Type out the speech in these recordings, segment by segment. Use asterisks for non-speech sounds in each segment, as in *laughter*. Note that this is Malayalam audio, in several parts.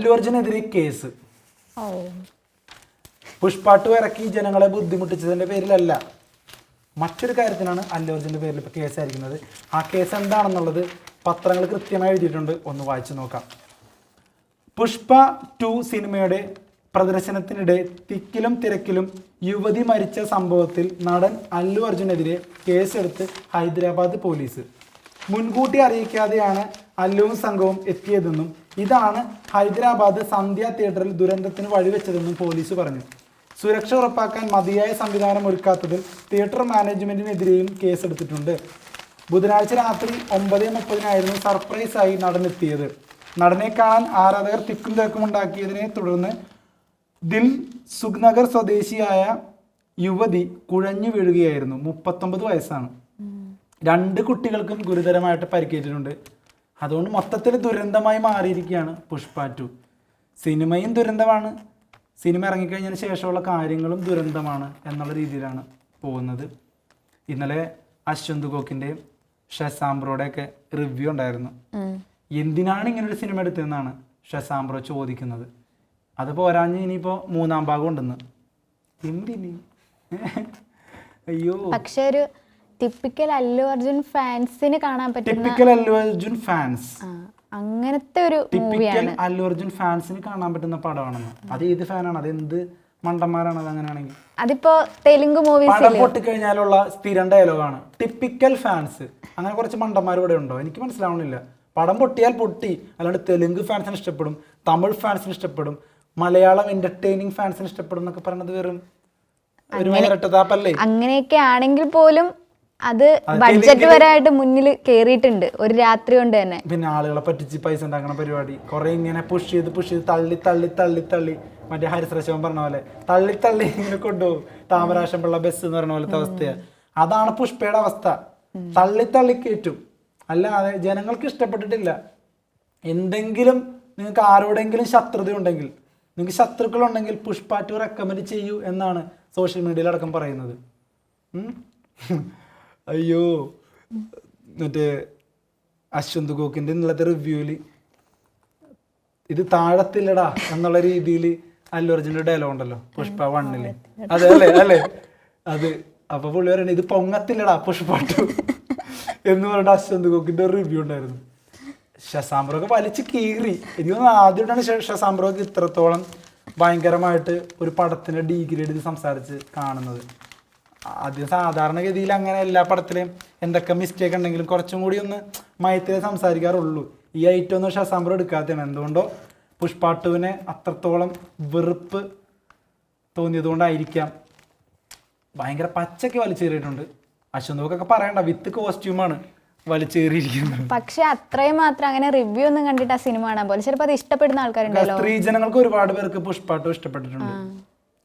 അല്ലു അർജുനെതിരെ കേസ്. പുഷ്പാട്ട് ഇറക്കി ജനങ്ങളെ ബുദ്ധിമുട്ടിച്ചതിന്റെ പേരിലല്ല. മറ്റൊരു കാര്യത്തിനാണ് അല്ലു അർജുന്റെ പേരിൽ ഇപ്പോൾ കേസായിരിക്കുന്നത്. ആ കേസ് എന്താണെന്നുള്ളത് പത്രങ്ങൾ കൃത്യമായി എഴുതിയിട്ടുണ്ട്. ഒന്ന് വായിച്ചു നോക്കാം. പുഷ്പ ടു സിനിമയുടെ പ്രദർശനത്തിനിടെ തിക്കിലും തിരക്കിലും യുവതി മരിച്ച സംഭവത്തിൽ നടൻ അല്ലു അർജുനെതിരെ കേസെടുത്ത് ഹൈദരാബാദ് പോലീസ്. മുൻകൂട്ടി അറിയിക്കാതെയാണ് അല്ലുവും സംഘവും എത്തിയതെന്നും ഇതാണ് ഹൈദരാബാദ് സന്ധ്യ തിയേറ്ററിൽ ദുരന്തത്തിന് വഴിവെച്ചതെന്നും പോലീസ് പറഞ്ഞു. സുരക്ഷ ഉറപ്പാക്കാൻ മതിയായ സംവിധാനം ഒരുക്കാത്തതിൽ തിയേറ്റർ മാനേജ്മെന്റിനെതിരെയും കേസെടുത്തിട്ടുണ്ട്. ബുധനാഴ്ച രാത്രി ഒമ്പത് മുപ്പതിനായിരുന്നു സർപ്രൈസായി നടനെത്തിയത്. നടനെ കാണാൻ ആരാധകർ തിക്കും തിരക്കും ഉണ്ടാക്കിയതിനെ തുടർന്ന് ദിൽ സുഖ്നഗർ സ്വദേശിയായ യുവതി കുഴഞ്ഞു വീഴുകയായിരുന്നു. മുപ്പത്തൊമ്പത് വയസ്സാണ്. രണ്ട് കുട്ടികൾക്കും ഗുരുതരമായിട്ട് പരിക്കേറ്റിട്ടുണ്ട്. അതുകൊണ്ട് മൊത്തത്തിൽ ദുരന്തമായി മാറിയിരിക്കുകയാണ് പുഷ്പ ടു. സിനിമയും ദുരന്തമാണ്. സിനിമ ഇറങ്ങിക്കഴിഞ്ഞതിന് ശേഷമുള്ള കാര്യങ്ങളും ദുരന്തമാണ് എന്നുള്ള രീതിയിലാണ് പോകുന്നത്. ഇന്നലെ അശ്വന്ത് ഗോക്കിന്റെയും ഷസാംബ്രോയുടെയൊക്കെ റിവ്യൂ ഉണ്ടായിരുന്നു. എന്തിനാണ് ഇങ്ങനൊരു സിനിമ എടുത്തതെന്നാണ് ഷസാംബ്രോ ചോദിക്കുന്നത്. അത് പോരാഞ്ഞ് ഇനിയിപ്പോൾ മൂന്നാം ഭാഗം ഉണ്ടെന്ന്. എന്തിന്? *laughs* അയ്യോ. പക്ഷേ ഒരു ടിപ്പിക്കൽ അല്ലു അർജുൻ ഫാൻസിന് കാണാൻ പറ്റുന്ന ടിപ്പിക്കൽ അല്ലു അർജുൻ ഫാൻസ് ആ, അങ്ങനത്തെ ഒരു ടിപ്പിക്കൽ മൂവിയാണ് അല്ലു അർജുൻ ഫാൻസിന് കാണാൻ പറ്റുന്ന പടമാണെന്ന്. അത് ഏത് ഫാനാണ് അത് എന്ത് മണ്ടന്മാരാണ്? അത് അങ്ങനെയാണെങ്കിൽ. അതിപ്പോ തെലുങ്ക് പടം പൊട്ടിക്കഴിഞ്ഞാലുള്ള സ്ഥിരം ഡയലോഗാണ് ടിപ്പിക്കൽ ഫാൻസ് അങ്ങനെ കുറച്ച് മണ്ടന്മാർ ഇവിടെ ഉണ്ടോ? എനിക്ക് മനസ്സിലാവണില്ല പടം പൊട്ടിയാൽ പൊട്ടി. അല്ലാണ്ട് തെലുങ്ക് ഫാൻസിന് ഇഷ്ടപ്പെടും. തമിഴ് ഫാൻസിന് ഇഷ്ടപ്പെടും. മലയാളം എന്റർടൈനിങ് ഫാൻസിന് ഇഷ്ടപ്പെടും എന്നൊക്കെ പറയുന്നത് വെറും ഒരു ഇരട്ടത്താപ്പല്ലേ അങ്ങനെയൊക്കെ ആണെങ്കിൽ പോലും അത് ബഡ്ജറ്റ് വരായിട്ട് മുന്നിൽ കേറിയിട്ടുണ്ട്. ഒരു രാത്രി കൊണ്ട് തന്നെ. പിന്നെ ആളുകളെ പറ്റിച്ച് പൈസ ഉണ്ടാക്കുന്ന പരിപാടി. കുറെ ഇങ്ങനെ പുഷ് ചെയ്ത് പുഷ് ചെയ്ത് തള്ളി തള്ളി തള്ളി തള്ളി. മറ്റേ ഹരിശ്രശവൻ പറഞ്ഞ പോലെ തള്ളി തള്ളി ഇങ്ങനെ കൊണ്ടുപോകും. താമരാശം പിള്ള ബസ് എന്ന് പറഞ്ഞ പോലത്തെ അവസ്ഥയാ. അതാണ് പുഷ്പയുടെ അവസ്ഥ. തള്ളി തള്ളി കയറ്റും അല്ലാതെ ജനങ്ങൾക്ക് ഇഷ്ടപ്പെട്ടിട്ടില്ല. എന്തെങ്കിലും നിങ്ങൾക്ക് ആരോടെങ്കിലും ശത്രുത ഉണ്ടെങ്കിൽ നിങ്ങൾക്ക് ശത്രുക്കളുണ്ടെങ്കിൽ പുഷ്പ ടു റെക്കമെൻഡ് ചെയ്യൂ എന്നാണ് സോഷ്യൽ മീഡിയയിലടക്കം പറയുന്നത്. അയ്യോ. മറ്റേ അശ്വന്ത് ഗോക്കിന്റെ ഇന്നലത്തെ റിവ്യൂവിൽ ഇത് താഴത്തില്ലടാ എന്നുള്ള രീതിയിൽ അല്ലു അർജുന്റെ ഡയലോഗ് ഉണ്ടല്ലോ പുഷ്പ വണ്ണിൽ. അതെ അല്ലേ അല്ലേ? അത് അപ്പൊ പുള്ളി പറയണ ഇത് പൊങ്ങത്തില്ലടാ പുഷ്പ ടു. എന്ന് പറഞ്ഞിട്ട് അശ്വന്ത് ഗോക്കിന്റെ റിവ്യൂ ഉണ്ടായിരുന്നു. ഷസാംബ്രോക്ക് വലിച്ച് കീറി. എനിക്ക് തോന്നുന്നു ആദ്യമായിട്ടാണ് ഷസാംബ്രോക്ക് ഇത്രത്തോളം ഭയങ്കരമായിട്ട് ഒരു പടത്തിന്റെ ഡീഗ്രേഡ് ചെയ്ത് സംസാരിച്ച് കാണുന്നത്. ആദ്യം സാധാരണഗതിയിൽ അങ്ങനെ എല്ലാ പടത്തിലും എന്തൊക്കെ മിസ്റ്റേക്ക് ഉണ്ടെങ്കിലും കുറച്ചും കൂടി ഒന്ന് മയത്തിലേ സംസാരിക്കാറുള്ളൂ. ഈ ഐറ്റം ഒന്നും ഷസാംബ്രോ എടുക്കാത്തതാണ്. എന്തുകൊണ്ടോ പുഷ്പാട്ടുവിനെ അത്രത്തോളം വെറുപ്പ് തോന്നിയതുകൊണ്ടായിരിക്കാം. ഭയങ്കര പച്ചയ്ക്ക് വലിച്ചേറിയിട്ടുണ്ട്. അശ്വന്തോക്കൊക്കെ പറയണ്ട വിത്ത് കോസ്റ്റ്യൂമാണ് വലിച്ചേറിയിരിക്കുന്നത്. പക്ഷെ അത്രയും മാത്രം അങ്ങനെ റിവ്യൂ ഒന്നും കണ്ടിട്ട് ആ സിനിമ കാണാൻ പോലെ ചിലപ്പോൾ അത് ഇഷ്ടപ്പെടുന്ന ആൾക്കാരുണ്ടല്ലോ. സ്ത്രീ ജനങ്ങൾക്ക് ഒരുപാട് പേർക്ക് പുഷ്പാട്ടും ഇഷ്ടപ്പെട്ടിട്ടുണ്ട്.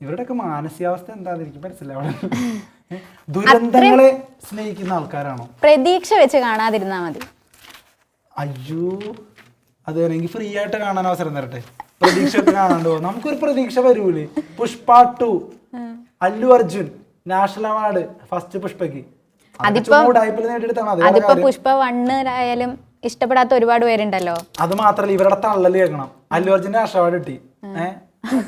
ഇവരുടെയൊക്കെ മാനസികാവസ്ഥ എന്താന്ന് എനിക്ക് മനസ്സിലാവണം. *laughs* ദുരന്തങ്ങളെ സ്നേഹിക്കുന്ന ആൾക്കാരാണോ? പ്രതീക്ഷ വെച്ച് കാണാതിരുന്നാ മതി. അയ്യോ അത് എനിക്ക് ഫ്രീ ആയിട്ട് കാണാൻ അവസരം തരട്ടെ. പ്രതീക്ഷ കാണാണ്ടോ നമുക്കൊരു പ്രതീക്ഷ വരൂലേ. Pushpa two. Allu Arjun national award first പുഷ്പക്ക് അതിപ്പോ പുഷ്പ വണ്ണിലായാലും ഇഷ്ടപ്പെടാത്ത ഒരുപാട് പേരുണ്ടല്ലോ. അത് മാത്രല്ല ഇവരുടെ തള്ളൽ കേൾക്കണം. അല്ലു അർജുൻ നാഷണൽ അവാർഡ് കിട്ടി. ഏഹ്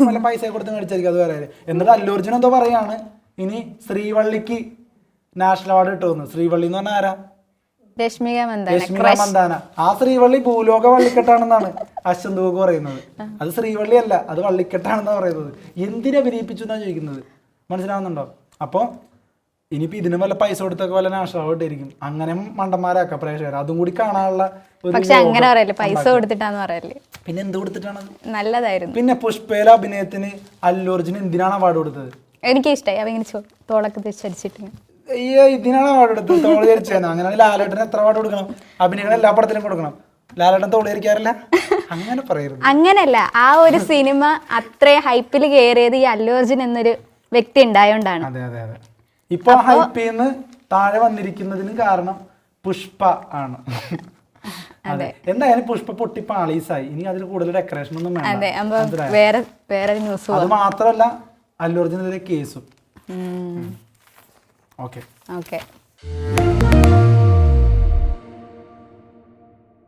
നല്ല പൈസ കൊടുത്ത് മേടിച്ചായിരിക്കും അത് വരെ എന്നിട്ട് അല്ലു അർജുൻ എന്തോ പറയാണ് ഇനി ശ്രീവള്ളിക്ക് നാഷണൽ അവാർഡ് കിട്ടുമെന്ന് ശ്രീവള്ളി എന്ന് പറഞ്ഞാൽ ആരാ? രശ്മിക രശ്മിക മന്ദാന. ആ ശ്രീവള്ളി ഭൂലോക വള്ളിക്കെട്ടാണെന്നാണ് അശ്വന്ത് ഗോഗ് പറയുന്നത്. അത് ശ്രീവള്ളി അല്ല അത് വള്ളിക്കെട്ടാണെന്നാണ് പറയുന്നത്. എന്തിനെ അഭിനയിപ്പിച്ചു എന്നാണ് ചോദിക്കുന്നത്? മനസ്സിലാവുന്നുണ്ടോ? അപ്പോൾ ഇനിയിപ്പോ ഇതിന് വല്ല പൈസ കൊടുത്തൊക്കെ വല്ല നാശമായിട്ടിരിക്കും അങ്ങനെ മണ്ടന്മാരാക്കാം പ്രേക്ഷകർ അതും കൂടി കാണാനുള്ള പക്ഷെ അങ്ങനെ പറയല്ലേ പൈസ കൊടുത്തിട്ടാന്ന് പറയല്ലേ? പിന്നെ എന്ത് കൊടുത്തിട്ടാണ്? നല്ലതായിരുന്നു. പിന്നെ പുഷ്പേല അഭിനയത്തിന് അല്ലു എന്തിനാണ് അവാർഡ് കൊടുത്തത്? എനിക്ക് ഇഷ്ടമായി അവ ഇങ്ങനെ തോളൊക്കെ തിരിച്ചടിച്ചിട്ട് ഇതിനാണ് അവാർഡ് കൊടുത്തത്. തോൾ ധരിച്ചത് അങ്ങനെ ലാലേട്ടന് എത്ര അവാർഡ് കൊടുക്കണം? അഭിനയങ്ങൾ എല്ലാ പടത്തിലും കൊടുക്കണം. ലാലേട്ടൻ തോളി ധരിക്കാറില്ല അങ്ങനെ പറയരുത്. അങ്ങനല്ല ആ ഒരു സിനിമ അത്രേ ഹൈപ്പിൽ കയറിയത് ഈ അല്ലു അർജുൻ എന്നൊരു വ്യക്തി ഉണ്ടായോണ്ടാണ്. അതെ അതെ അതെ. ഇപ്പൊ ഹൈപ്പിൽ നിന്ന് താഴെ വന്നിരിക്കുന്നതിന് കാരണം പുഷ്പ ആണ്. അതെ. എന്തായാലും പുഷ്പ പൊട്ടി പാളീസായി ഇനി അതിൽ കൂടുതൽ ഡെക്കറേഷൻ ഒന്നും വേണ്ട. വേറെ വേറെ ന്യൂസ് അത് മാത്രമല്ല അല്ലൂർജിനെതിരെ കേസും ഓക്കെ ഓക്കെ